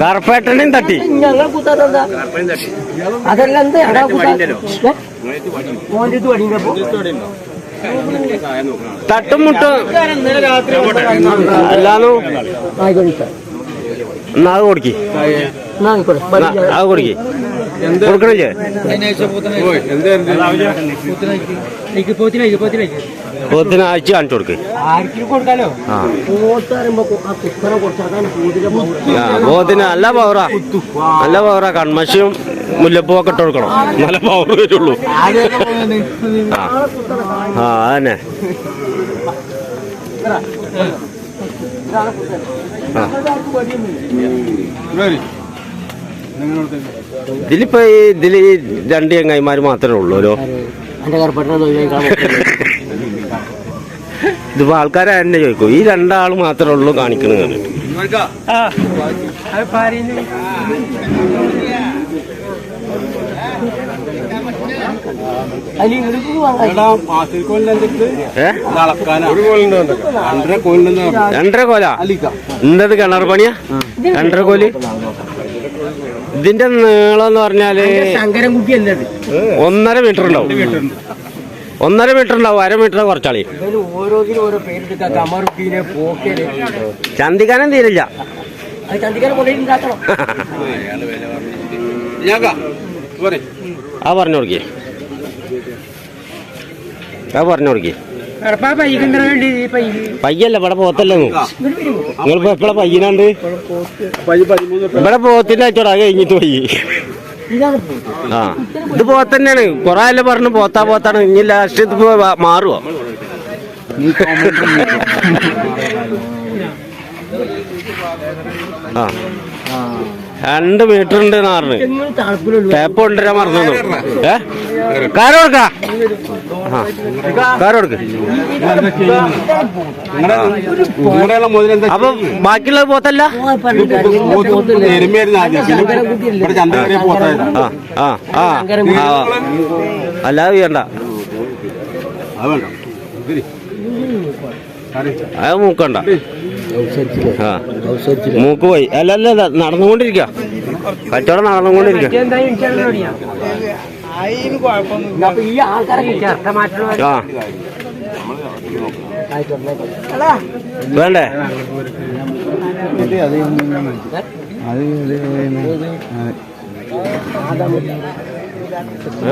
കറുപ്പേട്ടനെയും തട്ടി. ഞങ്ങൾ അതല്ല എന്താ? മോന്റെ വടിയുണ്ടപ്പോ തട്ടും മുട്ടും. അല്ലാന്നു? എന്നാ അത് കൊടുക്കി. അത് കൊടുക്കി. കൊടുക്കണില്ലേ പോത്തിന് അയച്ച് കാണിച്ചു കൊടുക്ക്. ആ. പോത്തിന് നല്ല പവറാ നല്ല പവറാ കൺമശിയും മുല്ലപ്പൂ ഒക്കെ ഇട്ട് കൊടുക്കണം. നല്ല പവർ വരുള്ളൂ. ആ. ആ അതന്നെ. ഇതിലിപ്പോ ഈ ഇതിൽ രണ്ട് ചങ്ങായിമാര് മാത്രമേ ഉള്ളൂല്ലോ ഇതിപ്പോ ആൾക്കാരെ എന്നെ ചോദിക്കും? ഈ രണ്ടാൾ മാത്രമേ ഉള്ളൂ കാണിക്കുന്നത് രണ്ടര കോല? എന്തത് കിണർ പണിയാ? രണ്ടര കോൽ? ഇതിന്റെ നീളം എന്ന് പറഞ്ഞാൽ ഒന്നര മീറ്റർ ഉണ്ടാവും. ഒന്നര മീറ്റർ ഉണ്ടാവും അര മീറ്റർ കുറച്ചാളി. ചന്തിക്കാനും തീരില്ല. ആ പറഞ്ഞു കൊടുക്കേ. ആ പറഞ്ഞു കൊടുക്കേ. പയ്യല്ല ഇവിടെ പോത്തല്ലേ നിങ്ങളിപ്പോ എപ്പോഴാ പയ്യനാണ്ട്? ഇവിടെ പോത്തിന്റെ അച്ചോടാ കഴിഞ്ഞിട്ട് പയ്യ ആ. ഇത് പോത്തന്നെയാണ് കൊറേ അല്ല പറഞ്ഞു പോത്താ പോത്താണ്. ഇനി ലാസ്റ്റ് ഇത് മാറുവോ? ആ. രണ്ട് മീറ്റർ ഉണ്ട് നാറിന് ടേപ്പ് കൊണ്ടുവരാൻ മറന്നു ഏ? കാറ് കൊടുക്കാ. ആ. കാറ് കൊടുക്ക്. അപ്പൊ ബാക്കിയുള്ളത് പോത്തല്ല? ആ ആ ആ. ആ. അല്ലാതെ വേണ്ട. അത് മൂക്കണ്ട. ആ. മൂക്ക് പോയി. അല്ല അല്ല അല്ല നടന്നുകൊണ്ടിരിക്കുക. കച്ചവടം നടന്നുകൊണ്ടിരിക്കുക. ആ. വേണ്ടേ? അത്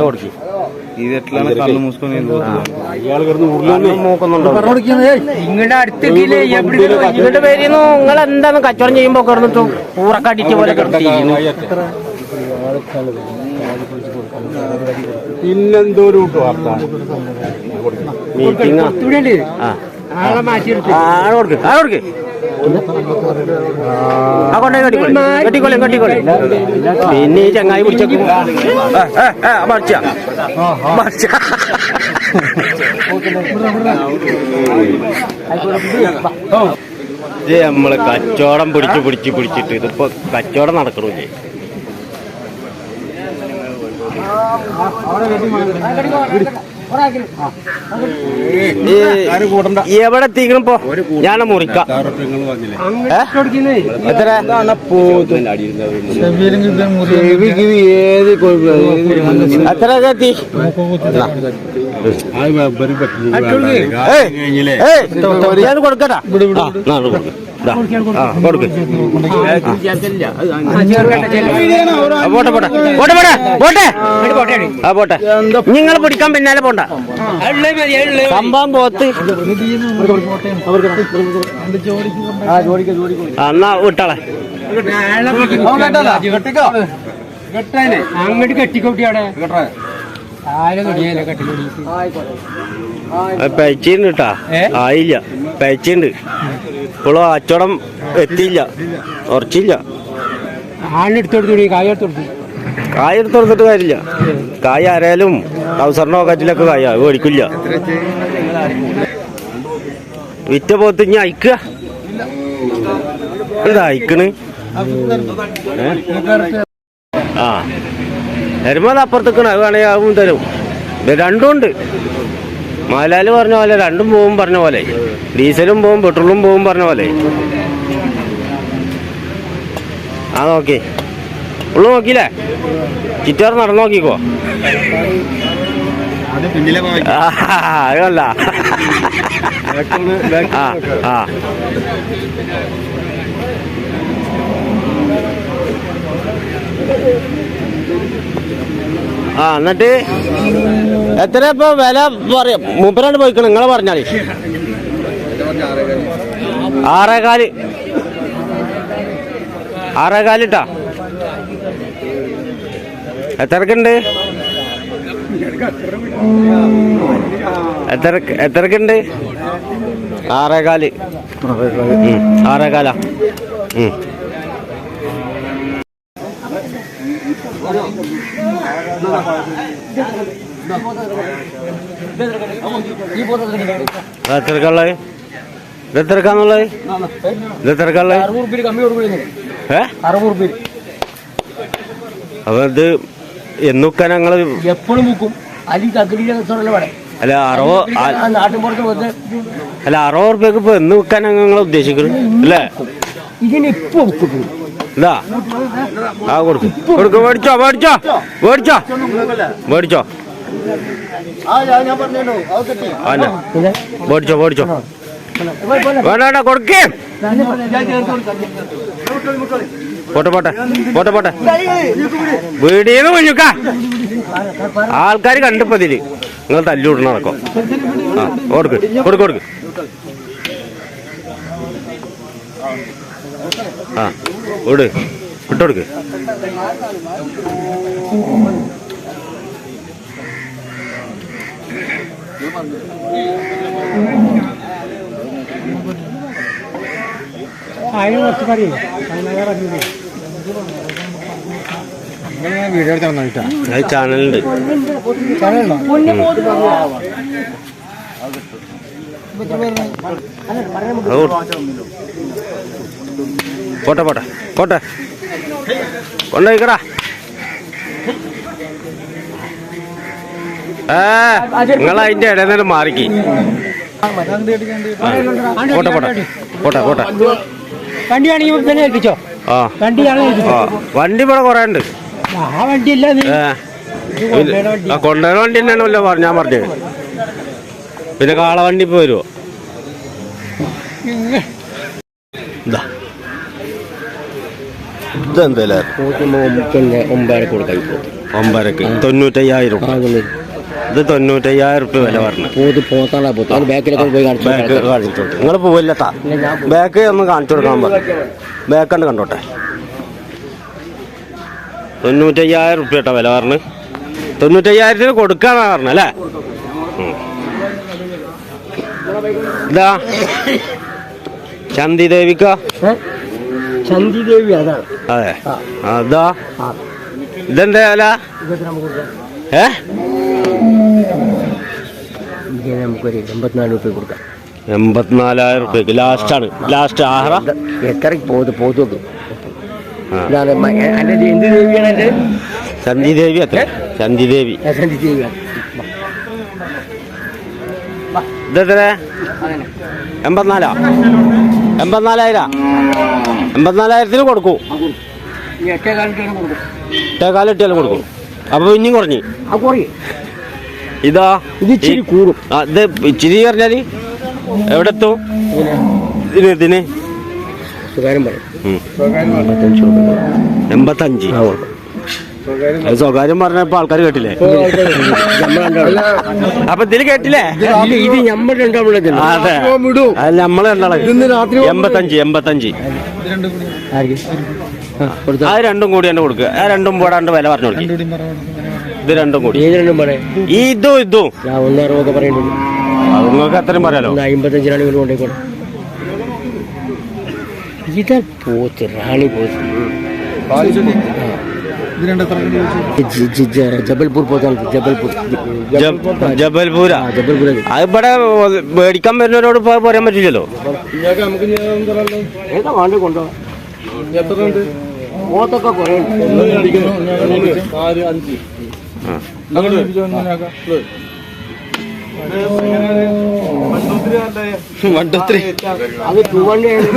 കൊടുക്ക്. കണ്ണ് മൂക്കുന്നുണ്ടോ നിങ്ങളുടെ അടുത്ത് നിങ്ങളുടെ പേരിൽ നിന്ന് നിങ്ങൾ എന്താണ് കച്ചവടം ചെയ്യുമ്പോ കിടന്നിട്ടു ഊറക്കടിച്ച പോലെ പിന്നെന്തോ പിന്നെന്തോരു മീറ്റിംഗ് ആ കൊടുക്ക് കൊടുക്ക് ആ കൊണ്ടേ കെട്ടിക്കോളി പിന്നെ ഈ ചങ്ങായി പിടിച്ചേക്കും ഇത് നമ്മൾ കച്ചവടം പിടിച്ച് പിടിച്ച് പിടിച്ചിട്ട് ഇതിപ്പോ കച്ചവടം നടക്കണില്ലേ എവിടെ എത്തിക്കണം പോ ഞാൻ മുറിക്കാം? എത്ര എത്ര ഞാൻ കൊടുക്കട്ടാ കൊടുക്ക്. പോട്ടെ പോട്ടെ പോട്ടെ പോട്ടെ പോട്ടെ ആ പോട്ടെ. നിങ്ങൾ പിടിക്കാൻ പിന്നാലെ പോണ്ട. സംഭവം പോത്ത്. എന്നാ വിട്ടാളെ. അങ്ങോട്ട് കെട്ടിക്കോട്ടി അവിടെ പയച്ചുണ്ട് കേട്ടാ ആയില്ല. പൈച്ചിണ്ട്. ഇപ്പോഴും അച്ചോടം എത്തിയില്ല. ഉറച്ചില്ല. ആണെടുത്തോടുത്തു കായ എടുത്തോടുത്തു കായ എടുത്ത് കൊടുത്തിട്ട് കാര്യമില്ല. കായ ആരായാലും ടൗസറിനോ കറ്റിലൊക്കെ കായ അത് മേടിക്കില്ല. വിറ്റ പോത്ത് ഇനി അയക്കുക. എന്താ അയക്കണ്? ആ. തരുമ്പോ അത് അപ്പുറത്തേക്കണ് അത് വേണേ ആവും തരും. രണ്ടും ഉണ്ട്. മാലാൽ പറഞ്ഞ പോലെ രണ്ടും പോവും പറഞ്ഞ പോലെ. ഡീസലും പോവും പെട്രോളും പോവും പറഞ്ഞ പോലെ. ആ നോക്കി. ഉള്ളു നോക്കിയില്ലേ? ചുറ്റാറ് നടന്നു നോക്കിക്കോ. അതല്ല ആ ആ ആ. എന്നിട്ട് എത്ര ഇപ്പൊ വില പറയാം മൂപ്പരാണ്ട് പോയിക്കണം നിങ്ങളെ പറഞ്ഞാൽ. ആറേകാൽ. ആറേകാലിട്ടാ. എത്രക്കുണ്ട് എത്ര എത്രക്കുണ്ട് ആറേകാൽ. ആറേകാല. എത്രക്കുള്ളത് ഏ? അറുപത് റുപ്യ അപ്പൊ ഇത് എന്നുക്കാൻ ഞങ്ങൾ എപ്പോഴും കച്ചവടമല്ലേ വേണം അല്ല നാട്ടിൻപുറത്ത് വന്ന് അല്ല അറുപത് റുപ്യക്ക് ഇപ്പൊ എന്ന് വിൽക്കാൻ ഞങ്ങൾ ഉദ്ദേശിക്കുന്നു അല്ലേ? ഇതാ. ആ കൊടുക്കും. കൊടുക്കും മേടിച്ചോ മേടിച്ചോ മേടിച്ചോ. മേടിച്ചോ. അല്ല മേടിച്ചോ. മേടിച്ചോ വേണ്ട വേണ്ട കൊടുക്കേ. പോട്ടെ പോട്ടെ പോട്ടെ പോട്ടെ. വീടിന്ന് കുഞ്ഞുക്ക ആൾക്കാർ കണ്ടിപ്പോ ഇതിൽ. നിങ്ങൾ തല്ലുവിടണ നടക്കോ ആ കൊടുക്ക് കൊടുക്ക് കൊടുക്ക്. ആ വിട്. വിട്ടോടുക്ക് അതിന് കുറച്ച് കറി വീഡിയോ എടുത്ത് വന്നിട്ടാ അത് ചാനലുണ്ട്. പോട്ടെ പോട്ടെ പോട്ടെ. കൊണ്ടുപോയിക്കടാ. ഏ നിങ്ങൾ അതിന്റെ ഇടയിൽ നിന്ന് മാറിക്ക്. പോട്ടെ പോട്ടെ പോട്ടെ പോട്ടെ. വണ്ടിയാണെങ്കിൽ പിന്നെ ഏൽപ്പിച്ചോ? ആ. വണ്ടിയാണ് ആ. വണ്ടി ഇവിടെ കുറേ ഉണ്ട് ആ വണ്ടി ഇല്ല. നീ ഏ ആ കൊണ്ടുവരുന്ന വണ്ടി തന്നെയാണല്ലോ പറഞ്ഞ ഞാൻ പറഞ്ഞത്. പിന്നെ കാളവണ്ടി ഇപ്പൊ വരുമോ ഇതാ. ഇതെന്തല്ലേ? പിന്നെ ഒമ്പതര കൊടുക്കാം ഒമ്പരക്ക് തൊണ്ണൂറ്റയ്യായിരം. ഇത് തൊണ്ണൂറ്റയ്യായിരം റുപ്യ വില പറഞ്ഞു. പോത്ത് പോത്താളാ പോത്ത്. അത് ബാക്കിലൊക്കെ പോയി ബാക്ക് കാണിച്ചു നിങ്ങൾ പോവില്ലട്ടാ ബാക്ക് ഒന്ന് കാണിച്ചു കൊടുക്കാൻ പറഞ്ഞു ബാക്ക് കണ്ട് കണ്ടോട്ടെ. തൊണ്ണൂറ്റയ്യായിരം റുപ്യ കേട്ടോ വില പറഞ്ഞു. തൊണ്ണൂറ്റയ്യായിരത്തിന് കൊടുക്കാന്നാ പറഞ്ഞു അല്ലേ. ഇതാ. ചന്തി ദേവിക്ക. ചന്തി ദേവി അതാണ് അതെ. അതാ ഇതെന്താ വില? ഇതിന് നമുക്കൊരു എൺപത്തിനാല് രൂപ കൊടുക്കാം. എൺപത്തിനാലായിരം റുപ്യക്ക് ലാസ്റ്റാണ്. ലാസ്റ്റ് ആഹ്റ എത്ര പോത്ത് പോത്ത് വെക്കും ആ. ഇതാണ് മ- എ- എന്റെ ഇത് എന്ത് ദേവിയാണ് എന്റെ ചന്തി ദേവി അത്ര. ചന്തി ദേവി. ആ, ചന്തി ദേവിയാണ് ഇതെത്ര എൺപത്തിനാലാ. എൺപത്തിനാലായിരാ. എൺപത്തിനാലായിരത്തിന് കൊടുക്കൂ. ഈ എട്ടേ കാലത്തേനും കൊടുക്കും. അപ്പോൾ ഇനിയും കുറഞ്ഞു. കുറയും. ഇതാ ഇത് ഇച്ചിരി കൂടും. അത് ഇച്ചിരി പറഞ്ഞാൽ എവിടെ എത്തും ഇതിന്? പറയും. എൺപത്തഞ്ച്. കൊടുക്കും. കൊടുക്കും അത് സ്വകാര്യം പറഞ്ഞപ്പോ ആൾക്കാർ കേട്ടില്ലേ? നമ്മൾ അപ്പൊ ഇതിൽ കേട്ടില്ലേ? ഇത് നമ്മൾ അതെ. അത് നമ്മൾ രണ്ടാളെ. എൺപത്തഞ്ച് എൺപത്തഞ്ച്. ആ രണ്ടും കൂടി തന്നെ കൊടുക്കുക ആ രണ്ടും പോടാണ്ട് വില പറഞ്ഞു കൊടുക്കുക ഇത് രണ്ടും കൂടി. ഏത് രണ്ടും പറയാം. ഇതും ഇതും. ഞാൻ ഒന്നറുപതൊക്കെ പറയുന്നുണ്ട് അത് നിങ്ങൾക്ക് അത്രയും പറയാലോ? ഒന്ന് അമ്പത്തഞ്ചിനാണ് ഇവർ കൊണ്ടേക്കോട്ടെ ഇതാ പോത്ത് റാണി പോത്ത്. ജബൽപൂർ പോത്താണ്. ജബൽപൂർ. ജബൽപൂരാ? അത് ഇവിടെ മേടിക്കാൻ വരുന്നവരോട് പറയാൻ പറ്റില്ലല്ലോ. ഏതാ വേണ്ടി കൊണ്ടോ? പോത്തൊക്കെ കുറേ ആ. വണ്ടൊത്തിരി അത് ടൂ ഹൺഡ്രഡ്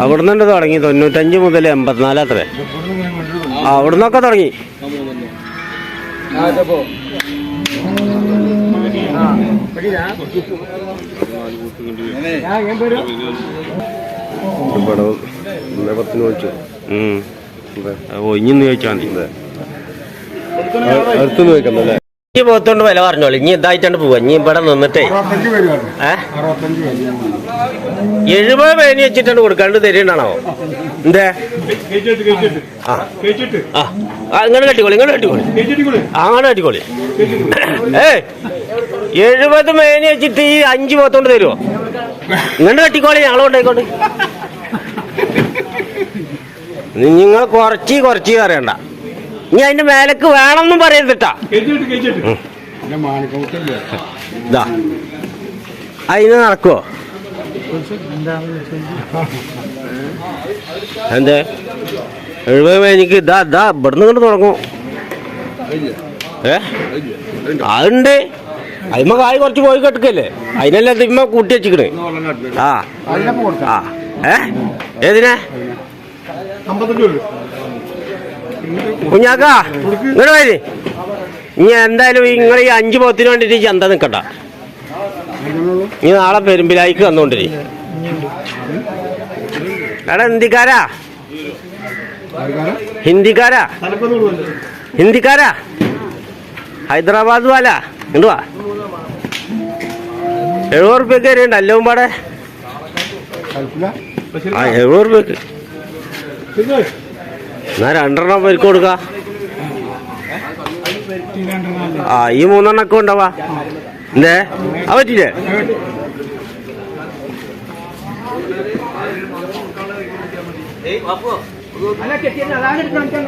അവിടുന്ന് തുടങ്ങി തൊണ്ണൂറ്റഞ്ച് മുതൽ എൺപത്തിനാല് അത്രേ. അവിടുന്നൊക്കെ തുടങ്ങി. പത്തിന് ചോദിച്ചാൽ മതി. അടുത്തുനിന്ന് പോത്തോണ്ട് വില പറഞ്ഞോളൂ. ഇനി ഇതായിട്ടാണ് പോവാ. ഇനി ഇവിടെ നിന്നിട്ടേ. എഴുപത് പേനി വെച്ചിട്ടാണ് കൊടുക്കാണ്ട് തരുന്നുണ്ടാണോ എന്തേ? ആ. അങ്ങനെ കട്ടിക്കോളി ഇങ്ങനെ കട്ടിക്കോളി ഇങ്ങനെ കെട്ടിക്കോളി. ആ, അങ്ങനെ കട്ടിക്കോളി. ഏ എഴുപത് മേനി വെച്ചിട്ട് ഈ അഞ്ച് പോത്തോണ്ട് തരുമോ നിങ്ങളുടെ കെട്ടിക്കോളി ഞങ്ങൾ കൊണ്ടായിക്കോട്ടെ നിങ്ങൾ കുറച്ച് കുറച്ച് അറിയണ്ട ഇനി അതിന്റെ മേലക്ക് വേണമെന്നും പറയരുതിട്ടാ. അതിന് നടക്കുവോ? എന്തേ? എഴുപത് മേനിക്ക് ഇതാ ഇതാ ഇവിടുന്ന് കൊണ്ട് തുടങ്ങും. ഏ? അതുണ്ട്. അതിമ്മ കായ് കുറച്ച് പോയി കെട്ടുക്കല്ലേ? അതിനല്ലേ ഇതിമ്മ കൂട്ടി വെച്ചിക്കണ്? ആ. ആ. ഏ? ഏതിനാ? കുഞ്ഞാക്കാ ഇങ്ങനെ വരി. ഇനി എന്തായാലും നിങ്ങൾ ഈ അഞ്ച് പോത്തിന് വേണ്ടിട്ട് ചന്ത നിൽക്കണ്ട ഇനി നാളെ പെരുമ്പിലായിക്ക് വന്നോണ്ടിരി. എടാ ഹിന്ദിക്കാരാ? ഹിന്ദിക്കാരാ? ഹിന്ദിക്കാരാ? ഹൈദരാബാദ് വാല? ഇങ്ങോട്ട് വാ. എഴുപത് റുപ്യക്ക് വരെയുണ്ട് എല്ലാം പാടെ ആ എഴുപത് റുപ്യക്ക് എന്നാ രണ്ടെണ്ണം പേർക്ക് കൊടുക്ക. ആ ഈ മൂന്നെണ്ണൊക്കെ ഉണ്ടാവാ എന്തേ? ആ പറ്റില്ലേ അല്ല കെട്ടിയ അതാണ് എടുത്ത് കാണിക്കാൻ